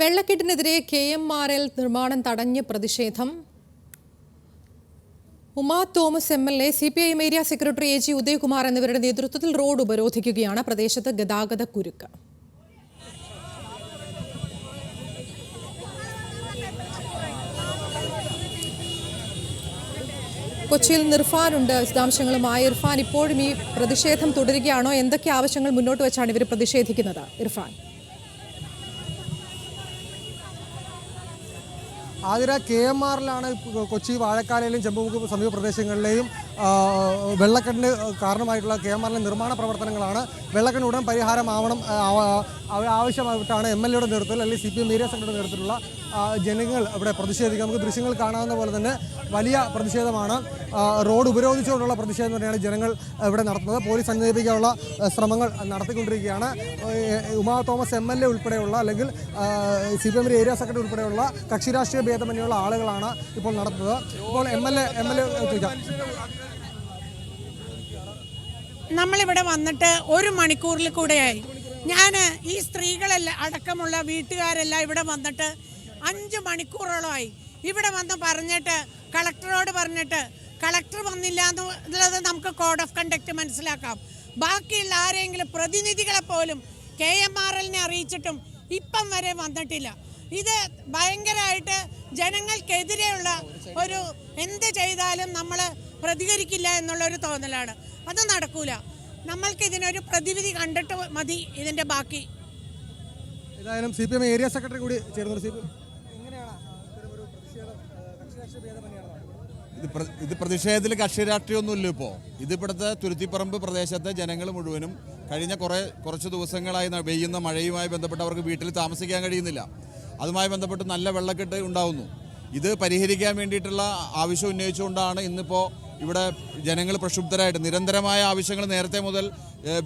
വെള്ളക്കെട്ടിനെതിരെ K M R L നിർമ്മാണം തടഞ്ഞ് പ്രതിഷേധം. Uma Thomas M L A C P I M area secretary A G Udayakumar എന്നിവരുടെ നേതൃത്വത്തിൽ road ഉപരോധിക്കുകയാണ് പ്രദേശത്ത് ഗതാഗത കുരുക്ക്. കൊച്ചിയിൽ നിർഫാനുണ്ട് വിശദാംശങ്ങളുമായി ഇർഫാൻ. ഇപ്പോഴും ഈ പ്രതിഷേധം തുടരുകയാണോ? എന്തൊക്കെ ആവശ്യങ്ങൾ മുന്നോട്ട് വെച്ചാണ് ഇവർ പ്രതിഷേധിക്കുന്നത്? ഇർഫാൻ. ആതിര കെ എം ആറിലാണ് കൊച്ചി വാഴക്കാലയിലും ചെമ്പുമുക്ക് സമീപ പ്രദേശങ്ങളിലെയും വെള്ളക്കെട്ടിന് കാരണമായിട്ടുള്ള കെ എം ആറിലെ നിർമ്മാണ പ്രവർത്തനങ്ങളാണ്. വെള്ളക്കെട്ടിന് ഉടൻ പരിഹാരമാവണം ആവശ്യമായിട്ടാണ് എം എൽ എയുടെ നേതൃത്വത്തിൽ അല്ലെങ്കിൽ സി പി എം ഏരിയ സംഘടനയുടെ നേതൃത്വത്തിലുള്ള ജനങ്ങൾ ഇവിടെ പ്രതിഷേധിക്കുക. നമുക്ക് ദൃശ്യങ്ങൾ കാണാവുന്ന പോലെ തന്നെ വലിയ പ്രതിഷേധമാണ്. റോഡ് ഉപരോധിച്ചുകൊണ്ടുള്ള പ്രതിഷേധം തന്നെയാണ് ജനങ്ങൾ ഇവിടെ നടത്തുന്നത്. പോലീസ് സന്നിധിപ്പിക്കാനുള്ള ശ്രമങ്ങൾ നടത്തിക്കൊണ്ടിരിക്കുകയാണ്. Uma Thomas M L A ഉൾപ്പെടെയുള്ള അല്ലെങ്കിൽ സി പി എമ്മിന്റെ ഏരിയ സെക്രട്ടറി ഉൾപ്പെടെയുള്ള കക്ഷി രാഷ്ട്രീയ ഭേദമന്യുള്ള ആളുകളാണ് ഇപ്പോൾ നടത്തുന്നത്. ഇപ്പോൾ M L A M L A നമ്മളിവിടെ വന്നിട്ട് ഒരു മണിക്കൂറിൽ കൂടെയായി. ഞാൻ ഈ സ്ത്രീകളെല്ലാം അടക്കമുള്ള വീട്ടുകാരെല്ലാം ഇവിടെ വന്നിട്ട് അഞ്ച് മണിക്കൂറോളമായി. ഇവിടെ വന്ന് പറഞ്ഞിട്ട് കളക്ടറോട് പറഞ്ഞിട്ട് കളക്ടർ വന്നില്ല എന്നുള്ളത് നമുക്ക് കോഡ് ഓഫ് കണ്ടക്ട് മനസ്സിലാക്കാം. ബാക്കിയുള്ള ആരെങ്കിലും പ്രതിനിധികളെ പോലും കെ എം ആർ എല്ലിനെ അറിയിച്ചിട്ടും ഇപ്പം വരെ വന്നിട്ടില്ല. ഇത് ഭയങ്കരമായിട്ട് ജനങ്ങൾക്കെതിരെയുള്ള ഒരു എന്ത് ചെയ്താലും നമ്മൾ പ്രതികരിക്കില്ല എന്നുള്ളൊരു തോന്നലാണ്. അത് നടക്കൂല. നമ്മൾക്ക് ഇതിനൊരു പ്രതിവിധി കണ്ടിട്ട് മതി ഇതിന്റെ ബാക്കി. ഏതായാലും C P M area secretary കൂടി ചേർന്നു സി പി? ഇത് ഇത് പ്രതിഷേധത്തിൽ കക്ഷി രാഷ്ട്രീയമൊന്നുമില്ല ഇപ്പോൾ ഇത് ഇവിടുത്തെ തുരുത്തിപ്പറമ്പ് പ്രദേശത്തെ ജനങ്ങൾ മുഴുവനും കഴിഞ്ഞ കുറേ കുറച്ച് ദിവസങ്ങളായി പെയ്യുന്ന മഴയുമായി ബന്ധപ്പെട്ട് അവർക്ക് വീട്ടിൽ താമസിക്കാൻ കഴിയുന്നില്ല. അതുമായി ബന്ധപ്പെട്ട് നല്ല വെള്ളക്കെട്ട് ഉണ്ടാവുന്നു. ഇത് പരിഹരിക്കാൻ വേണ്ടിയിട്ടുള്ള ആവശ്യം ഉന്നയിച്ചുകൊണ്ടാണ് ഇന്നിപ്പോൾ ഇവിടെ ജനങ്ങൾ പ്രക്ഷുബ്ധരായിട്ട് നിരന്തരമായ ആവശ്യങ്ങൾ നേരത്തെ മുതൽ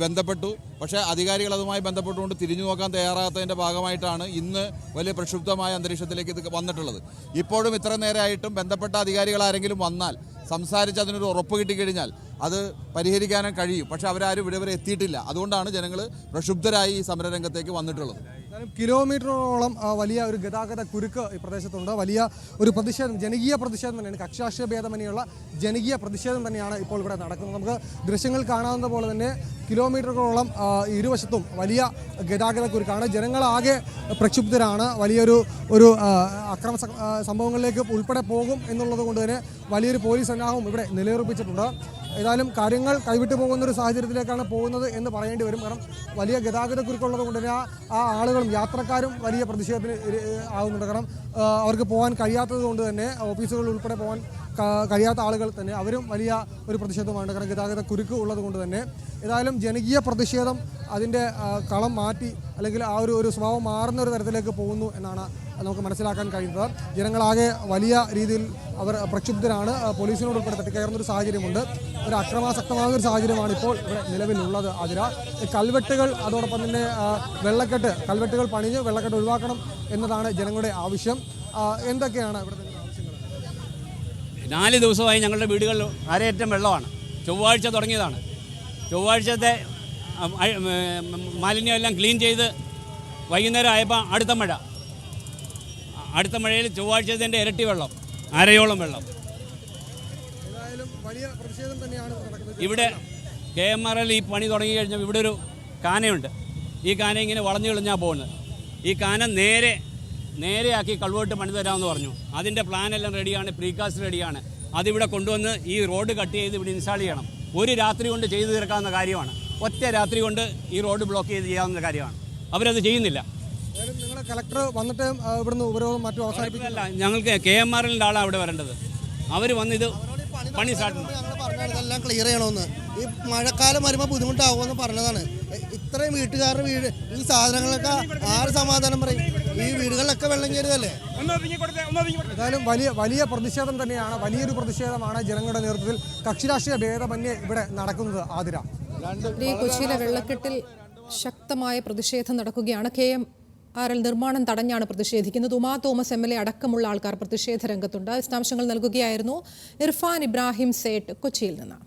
ബന്ധപ്പെട്ടു. പക്ഷേ അധികാരികൾ അതുമായി ബന്ധപ്പെട്ടുകൊണ്ട് തിരിഞ്ഞു നോക്കാൻ തയ്യാറാകാത്തതിന്റെ ഭാഗമായിട്ടാണ് ഇന്ന് വലിയ പ്രക്ഷുബ്ധമായ അന്തരീക്ഷത്തിലേക്ക് ഇത് വന്നിട്ടുള്ളത്. ഇപ്പോഴും ഇത്ര നേരമായിട്ടും ബന്ധപ്പെട്ട അധികാരികൾ ആരെങ്കിലും വന്നാൽ സംസാരിച്ച് അതിനൊരു ഉറപ്പ് കിട്ടിക്കഴിഞ്ഞാൽ അത് പരിഹരിക്കാനും കഴിയും. പക്ഷേ അവരാരും ഇവിടെ വരെ എത്തിയിട്ടില്ല. അതുകൊണ്ടാണ് ജനങ്ങൾ പ്രക്ഷുബ്ധരായി ഈ സമരരംഗത്തേക്ക് വന്നിട്ടുള്ളത്. ഏതായാലും കിലോമീറ്ററോളം വലിയ ഒരു ഗതാഗത കുരുക്ക് ഈ പ്രദേശത്തുണ്ട്. വലിയ ഒരു പ്രതിഷേധം ജനകീയ പ്രതിഷേധം തന്നെയാണ്. കക്ഷാശ്രയ ഭേദമന്യുള്ള ജനകീയ പ്രതിഷേധം തന്നെയാണ് ഇപ്പോൾ ഇവിടെ നടക്കുന്നത്. നമുക്ക് ദൃശ്യങ്ങൾ കാണാവുന്ന പോലെ തന്നെ കിലോമീറ്ററുകളോളം ഇരുവശത്തും വലിയ ഗതാഗത കുരുക്കാണ്. ജനങ്ങളാകെ പ്രക്ഷുബ്ധരാണ്. വലിയൊരു ഒരു അക്രമ സംഭവങ്ങളിലേക്ക് ഉൾപ്പെടെ പോകും എന്നുള്ളത് കൊണ്ട് തന്നെ വലിയൊരു പോലീസ് സന്നാഹവും ഇവിടെ നിലയുറപ്പിച്ചിട്ടുണ്ട്. ഏതായാലും കാര്യങ്ങൾ കൈവിട്ടു പോകുന്ന ഒരു സാഹചര്യത്തിലേക്കാണ് പോകുന്നത് എന്ന് പറയേണ്ടി വരും. കാരണം വലിയ ഗതാഗത കുരുക്കുള്ളത് കൊണ്ട് തന്നെ ആ- ആ ആളുകളും യാത്രക്കാരും വലിയ പ്രതിഷേധത്തിന് ആകുന്നുണ്ട് കാരണം അവർക്ക് പോകാൻ കഴിയാത്തത് കൊണ്ട് തന്നെ ഓഫീസുകളിൽ ഉൾപ്പെടെ പോകാൻ കഴിയാത്ത ആളുകൾ തന്നെ അവരും വലിയ ഒരു പ്രതിഷേധമാണ് കാരണം ഗതാഗത കുരുക്ക് ഉള്ളത് കൊണ്ട് തന്നെ. ഏതായാലും ജനകീയ പ്രതിഷേധം അതിന്റെ കളം മാറ്റി അല്ലെങ്കിൽ ആ ഒരു ഒരു സ്വഭാവം മാറുന്ന ഒരു തരത്തിലേക്ക് പോകുന്നു എന്നാണ് നമുക്ക് മനസ്സിലാക്കാൻ കഴിയുന്നത്. ജനങ്ങളാകെ വലിയ രീതിയിൽ അവർ പ്രക്ഷുബ്ധരാണ്. പോലീസിനോട് ഉൾപ്പെടെ തട്ടിക്കയറുന്ന ഒരു സാഹചര്യമുണ്ട്. ഒരു അക്രമാസക്തമായ ഒരു സാഹചര്യമാണ് ഇപ്പോൾ ഇവിടെ നിലവിലുള്ളത് അതിര കൽവെട്ടുകൾ അതോടൊപ്പം തന്നെ വെള്ളക്കെട്ട് കൽവെട്ടുകൾ പണിഞ്ഞ് വെള്ളക്കെട്ട് ഒഴിവാക്കണം എന്നതാണ് ജനങ്ങളുടെ ആവശ്യം. എന്തൊക്കെയാണ് ഇവിടുത്തെ നാല് ദിവസമായി ഞങ്ങളുടെ വീടുകളിൽ അരയറ്റം വെള്ളമാണ്. ചൊവ്വാഴ്ച തുടങ്ങിയതാണ്. ചൊവ്വാഴ്ചത്തെ മാലിന്യം എല്ലാം ക്ലീൻ ചെയ്ത് വൈകുന്നേരം ആയപ്പോൾ അടുത്ത മഴ. അടുത്ത മഴയിൽ ചൊവ്വാഴ്ചത്തിന്റെ ഇരട്ടി വെള്ളം അരയോളം വെള്ളം. ഏതായാലും വലിയ പ്രതിഷേധം തന്നെയാണ് നടക്കുന്നത്. ഇവിടെ കെ എം ആർ എൽ ഈ പണി തുടങ്ങി കഴിഞ്ഞാൽ ഇവിടെ ഒരു കാനയുണ്ട്. ഈ കാന ഇങ്ങനെ വളഞ്ഞു കളിഞ്ഞാൽ പോകുന്നത് ഈ കാന നേരെ നേരെയാക്കി കൾവോട്ട് പണി തരാമെന്ന് പറഞ്ഞു. അതിന്റെ പ്ലാൻ എല്ലാം റെഡിയാണ് പ്രീകാസ്റ്റ് റെഡിയാണ് അതിവിടെ കൊണ്ടുവന്ന് ഈ റോഡ് കട്ട് ചെയ്ത് ഇവിടെ ഇൻസ്റ്റാൾ ചെയ്യണം. ഒരു രാത്രി കൊണ്ട് ചെയ്തു തീർക്കാവുന്ന കാര്യമാണ്. ഒറ്റ രാത്രി കൊണ്ട് ഈ റോഡ് ബ്ലോക്ക് ചെയ്ത് ചെയ്യാവുന്ന കാര്യമാണ്. അവരത് ചെയ്യുന്നില്ല. നിങ്ങളുടെ കളക്ടർ വന്നിട്ട് ഇവിടുന്ന് ഉപരോധം മറ്റും അവസാനിപ്പിക്കും. ഞങ്ങൾക്ക് കെ എം ആർ എല്ലിന്റെ ആളാണ് അവിടെ വരേണ്ടത്. അവർ വന്ന് ഇത് പണി സ്റ്റാർട്ട് ഇതെല്ലാം ക്ലിയർ ചെയ്യണമെന്ന്. ഈ മഴക്കാലം വരുമ്പോൾ ബുദ്ധിമുട്ടാവുമെന്ന് പറഞ്ഞതാണ്. ഇത്രയും വീട്ടുകാരുടെ വീട് ഈ സാധനങ്ങളൊക്കെ ആര് സമാധാനം പറയും? ഈ വീടുകളിലൊക്കെ വെള്ളം കയറിയതല്ലേ? എന്തായാലും വലിയ വലിയ പ്രതിഷേധം തന്നെയാണ് വലിയൊരു പ്രതിഷേധമാണ് ജനങ്ങളുടെ നേതൃത്വത്തിൽ കക്ഷിരാഷ്ട്രീയ ഭേദമന്യേ ഇവിടെ നടക്കുന്നത് ആതിര. ഈ കൊച്ചിയിലെ വെള്ളക്കെട്ടിൽ ശക്തമായ പ്രതിഷേധം നടക്കുകയാണ്. കെ എം ആർ എൽ നിർമ്മാണം തടഞ്ഞാണ് പ്രതിഷേധിക്കുന്നത്. Uma Thomas M L A അടക്കമുള്ള ആൾക്കാർ പ്രതിഷേധ രംഗത്തുണ്ട്. വിശദാംശങ്ങൾ നൽകുകയായിരുന്നു ഇർഫാൻ ഇബ്രാഹിം സേട്ട് കൊച്ചിയിൽ നിന്ന്.